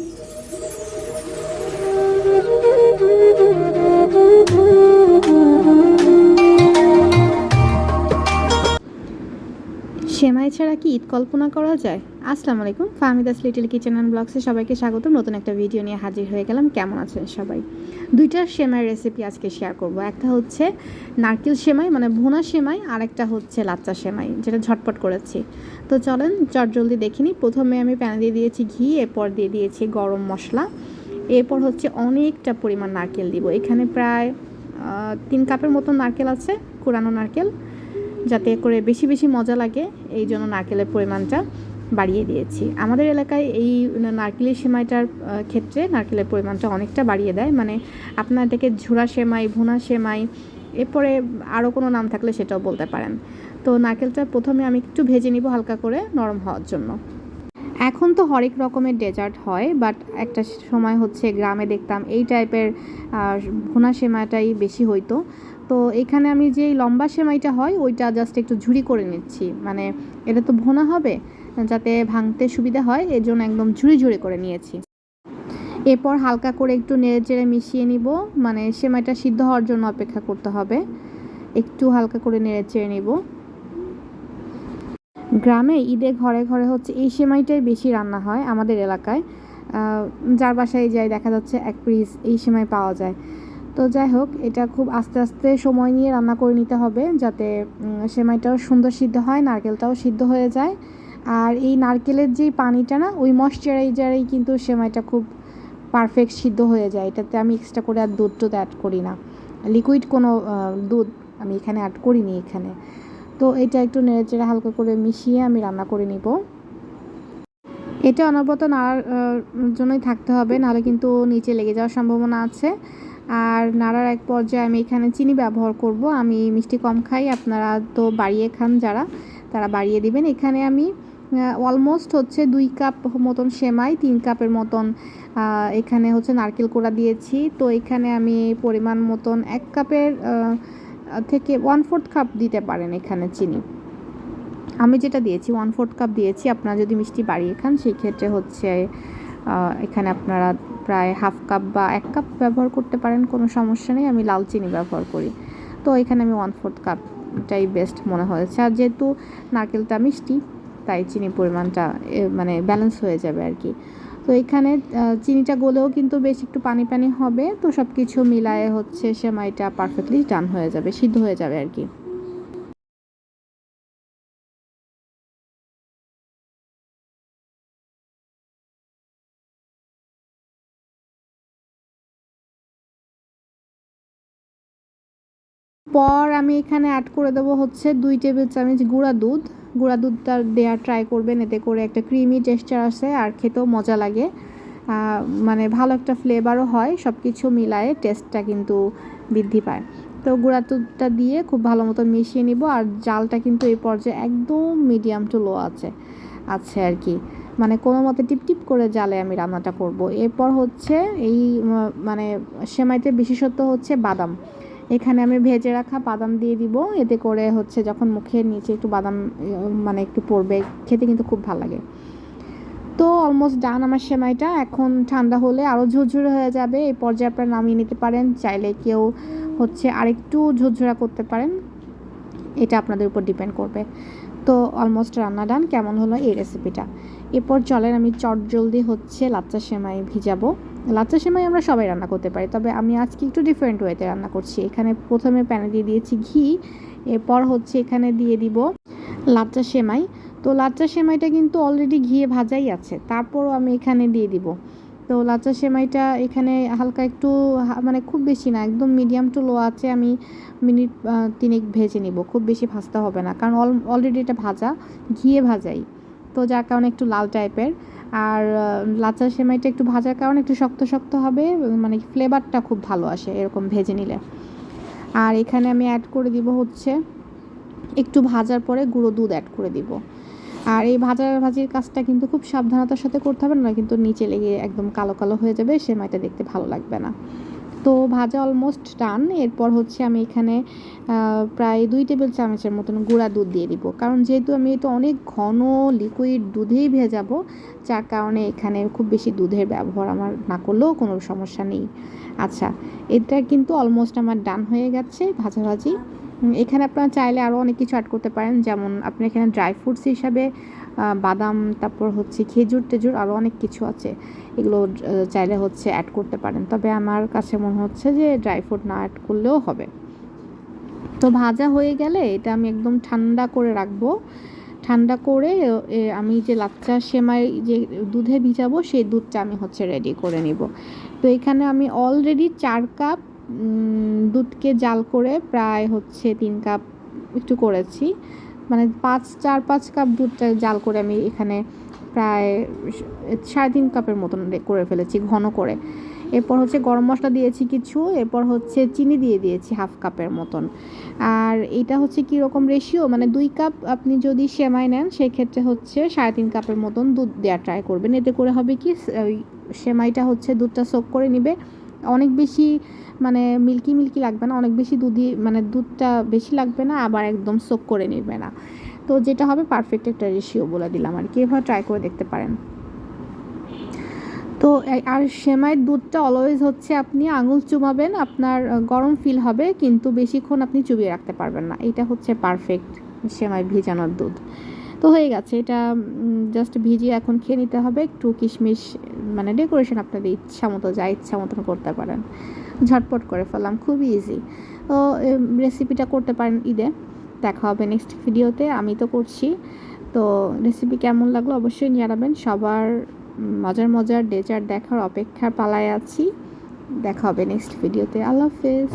Thank you. ছাড়া কি ঈদ কল্পনা করা যায়? আসসালামু আলাইকুম ফাহমিদাস লিটিল কিচেন অ্যান্ড ব্লগসে সবাইকে স্বাগতম। নতুন একটা ভিডিও নিয়ে হাজির হয়ে গেলাম। কেমন আছেন সবাই? দুইটা সেমাই রেসিপি আজকে শেয়ার করব। একটা হচ্ছে নারকেল সেমাই মানে ভুনা সেমাই আর একটা হচ্ছে লাচ্চা সেমাই, যেটা ঝটপট করেছি। তো চলেন, চটজলদি দেখিনি প্রথমে আমি প্যানে দিয়ে দিয়েছি ঘি, এরপর দিয়ে দিয়েছি গরম মশলা। এরপর হচ্ছে অনেকটা পরিমাণ নারকেল দিব। এখানে প্রায় তিন কাপের মতো নারকেল আছে, কুড়ানো নারকেল। যাতে করে বেশি বেশি মজা লাগে, এই জন্য নারকেলের পরিমাণটা বাড়িয়ে দিয়েছি। আমাদের এলাকায় এই নারকেলের সেমাইটার ক্ষেত্রে নারকেলের পরিমাণটা অনেকটা বাড়িয়ে দেয়। মানে আপনার এটাকে ঝুরা সেমাই, ভুনা সেমাই, এরপরে আরও কোনো নাম থাকলে সেটাও বলতে পারেন। তো নারকেলটা প্রথমে আমি একটু ভেজে নিব হালকা করে নরম হওয়ার জন্য। এখন তো হরেক রকমের ডেজার্ট হয়, বাট একটা সময় হচ্ছে গ্রামে দেখতাম এই টাইপের ভুনা সেমাটাই বেশি হইতো। তো এখানে আমি যে লম্বা সেমাইটা হয়, ওইটা জাস্ট একটু ঝুড়ি করে নিচ্ছি। মানে এটা তো ভোনা হবে, যাতে ভাঙতে সুবিধা হয় এর জন্য একদম ঝুড়ি ঝুরি করে নিয়েছি। এরপর হালকা করে একটু নেড়ে চেড়ে মিশিয়ে নিব মানে সেমাইটা সিদ্ধ হওয়ার জন্য অপেক্ষা করতে হবে। একটু হালকা করে নেড়ে চেড়ে নিব। গ্রামে ঈদে ঘরে ঘরে হচ্ছে এই সেমাইটাই বেশি রান্না হয় আমাদের এলাকায়। যার বাসায় যাই দেখা যাচ্ছে এক পিস এই সেমাই পাওয়া যায়। তো যাই হোক, এটা খুব আস্তে আস্তে সময় নিয়ে রান্না করে নিতে হবে যাতে সেমাইটাও সুন্দর সিদ্ধ হয়, নারকেলটাও সিদ্ধ হয়ে যায়। আর এই নারকেলের যেই পানিটা না, ওই ময়শ্চারাইজারেই কিন্তু সেমাইটা খুব পারফেক্ট সিদ্ধ হয়ে যায়। এটাতে আমি এক্সট্রা করে আর দুধ টুধ অ্যাড করি না। লিকুইড কোনো দুধ আমি এখানে অ্যাড করিনি এখানে। তো এটা একটু নেড়েচেড়ে হালকা করে মিশিয়ে আমি রান্না করে নিব। এটা অনবরত নাড়ার জন্যই থাকতে হবে, নাহলে কিন্তু নিচে লেগে যাওয়ার সম্ভাবনা আছে। আর নাড়ার এক পর্যায়ে আমি এখানে চিনি ব্যবহার করব। আমি মিষ্টি কম খাই, আপনারা তো বাড়িয়ে খান যারা, তারা বাড়িয়ে দিবেন। এখানে আমি অলমোস্ট হচ্ছে দুই কাপ মতন সেমাই, তিন কাপের মতন এখানে হচ্ছে নারকেল কোড়া দিয়েছি। তো এখানে আমি পরিমাণ মতন এক কাপের থেকে ওয়ান ফোর্থ কাপ দিতে পারেন এখানে চিনি। আমি যেটা দিয়েছি ওয়ান ফোর্থ কাপ দিয়েছি। আপনারা যদি মিষ্টি বাড়িয়ে খান সেই ক্ষেত্রে হচ্ছে এখানে আপনারা প্রায় হাফ কাপ বা এক কাপ ব্যবহার করতে পারেন, কোনো সমস্যা নেই। আমি লাল চিনি ব্যবহার করি। তো এখানে আমি ওয়ান ফোর্থ কাপটাই বেস্ট মনে হয়েছে। আর যেহেতু নারকেলটা মিষ্টি, তাই চিনির পরিমাণটা মানে ব্যালেন্স হয়ে যাবে আর কি। তো এখানে চিনিটা গলেও কিন্তু বেশ একটু পানি পানি হবে। তো সব কিছু মিলায়ে হচ্ছে সেমাইটা পারফেক্টলি ডান হয়ে যাবে, সিদ্ধ হয়ে যাবে আর কি। পর আমি এখানে অ্যাড করে দেবো হচ্ছে দুই টেবিল চামচ গুঁড়া দুধ। গুঁড়া দুধটা দেওয়ার ট্রাই করবেন, এতে করে একটা ক্রিমি টেক্সচার আসে আর খেতেও মজা লাগে। মানে ভালো একটা ফ্লেভারও হয় সব কিছু মিলায়ে টেস্টটা কিন্তু বৃদ্ধি পায়। তো গুঁড়া দুধটা দিয়ে খুব ভালো মতো মিশিয়ে নিব আর জালটা কিন্তু এই পর্যায়ে একদম মিডিয়াম টু লো আছে আছে আর কি। মানে কোনো মতে টিপ টিপ করে জালে আমি রান্নাটা করব। এরপর হচ্ছে এই মানে সেমাইতে বিশেষত্ব হচ্ছে বাদাম। এখানে আমি ভেজে রাখা বাদাম দিয়ে দিব। এতে করে হচ্ছে যখন মুখের নিচে একটু বাদাম মানে একটু পড়বে, খেতে কিন্তু খুব ভালো লাগে। তো অলমোস্ট ডান আমার সেমাইটা। এখন ঠান্ডা হলে আরও ঝুরঝুরে হয়ে যাবে। এই পর্যায়ে আপনারা নামিয়ে নিতে পারেন। চাইলে কেউ হচ্ছে আরেকটু ঝুরঝুরা করতে পারেন। এটা আপনাদের উপর ডিপেন্ড করবে। তো অলমোস্ট রান্না ডান কেমন হলো এই রেসিপিটা এরপর চলেন আমি চট জলদি হচ্ছে লাচ্চা সেমাই ভিজাবো। লাচ্চা সেমাই আমরা সবাই রান্না করতে পারি, তবে আমি আজকে একটু ডিফারেন্ট ওয়েতে রান্না করছি। এখানে প্রথমে প্যানে দিয়ে দিয়েছি ঘি, এরপর হচ্ছে এখানে দিয়ে দিব লাচ্চা সেমাই। তো লাচ্চা সেমাইটা কিন্তু অলরেডি ঘিয়ে ভাজাই আছে, তারপরও আমি এখানে দিয়ে দিব তো লাচ্চা সেমাইটা এখানে হালকা একটু মানে খুব বেশি না, একদম মিডিয়াম টু লো আছে, আমি মিনিট তিনেক ভেজে নিব, খুব বেশি ভাজতে হবে না, কারণ অলরেডি এটা ভাজা, ঘিয়ে ভাজাই। তো যার কারণে একটু লাল টাইপের আর লাচ্চা সেমাইটা একটু ভাজার কারণে একটু শক্ত শক্ত হবে মানে ফ্লেভারটা খুব ভালো আসে এরকম ভেজে নিলে। আর এখানে আমি অ্যাড করে দিব হচ্ছে, একটু ভাজার পরে গুঁড়ো দুধ অ্যাড করে দিব। আর এই ভাজা ভাজির কাজটা কিন্তু খুব সাবধানতার সাথে করতে হবে, না কিন্তু নিচে লেগে একদম কালো কালো হয়ে যাবে সেমাইটা দেখতে ভালো লাগবে না। তো ভাজা অলমোস্ট ডান এরপর হচ্ছে আমি এখানে প্রায় দুই টেবিল চামচের মতন গুঁড়া দুধ দিয়ে দিব। কারণ যেহেতু আমি এটা অনেক ঘন লিকুইড দুধেই ভেজাবো, যার কারণে এখানে খুব বেশি দুধের ব্যবহার আমার না করলেও কোনো সমস্যা নেই। আচ্ছা এটা কিন্তু অলমোস্ট আমার ডান হয়ে গেছে ভাজাভাজি এখানে আপনারা চাইলে আরও অনেক কিছু অ্যাড করতে পারেন। যেমন আপনি এখানে ড্রাই ফ্রুটস হিসাবে বাদাম, তারপর হচ্ছে খেজুর টেজুর আরও অনেক কিছু আছে। এগুলো চাইলে হচ্ছে অ্যাড করতে পারেন। তবে আমার কাছে মনে হচ্ছে যে ড্রাই ফ্রুট না অ্যাড করলেও হবে। তো ভাজা হয়ে গেলে এটা আমি একদম ঠান্ডা করে রাখব। ঠান্ডা করে আমি যে লাচ্চা সেমাই যে দুধে ভিজাবো, সেই দুধটা আমি হচ্ছে রেডি করে নিব। তো এখানে আমি অলরেডি চার কাপ দুধকে জাল করে প্রায় হচ্ছে তিন কাপ একটু করেছি। মানে পাঁচ, চার, পাঁচ কাপ দুধটা জাল করে আমি এখানে প্রায় সাড়ে তিন কাপের মতন করে ফেলেছি, ঘন করে। এরপর হচ্ছে গরম মশলা দিয়েছি কিছু, এরপর হচ্ছে চিনি দিয়ে দিয়েছি হাফ কাপের মতন। আর এটা হচ্ছে কী রকম রেশিও মানে দুই কাপ আপনি যদি সেমাই নেন, সেক্ষেত্রে হচ্ছে সাড়ে তিন কাপের মতন দুধ দেওয়া ট্রাই করবেন। এতে করে হবে কি ওই সেমাইটা হচ্ছে দুধটা সোক করে নিবে। অনেক বেশি মানে মিল্কি মিল্কি লাগবে না, অনেক বেশি দুধই মানে দুধটা বেশি লাগবে না, আবার একদম সোক করে নেবে না। তো যেটা হবে পারফেক্ট একটা রেশিও বলে দিলাম আর কি, এভাবে ট্রাই করে দেখতে পারেন। তো আর সেমাইয়ের দুধটা অলওয়েজ হচ্ছে আপনি আঙুল চুমাবেন, আপনার গরম ফিল হবে, কিন্তু বেশিক্ষণ আপনি চুবিয়ে রাখতে পারবেন না। এটা হচ্ছে পারফেক্ট সেমাই ভিজানোর দুধ। তো হয়ে গেছে। এটা জাস্ট ভিজিয়ে এখন খেয়ে নিতে হবে। একটু কিশমিশ মানে ডেকোরেশন আপনাদের ইচ্ছা মতো, যা ইচ্ছা মতন করতে পারেন। ঝটপট করে ফেললাম, খুবই ইজি তো রেসিপিটা করতে পারেন ঈদে। দেখা হবে নেক্সট ভিডিওতে আমি তো করছি। তো রেসিপি কেমন লাগল অবশ্যই জানাবেন। সবার মজার মজার ডেজার্ট দেখার অপেক্ষার পালায় আছি। দেখা হবে নেক্সট ভিডিওতে আল্লাহ হাফেজ।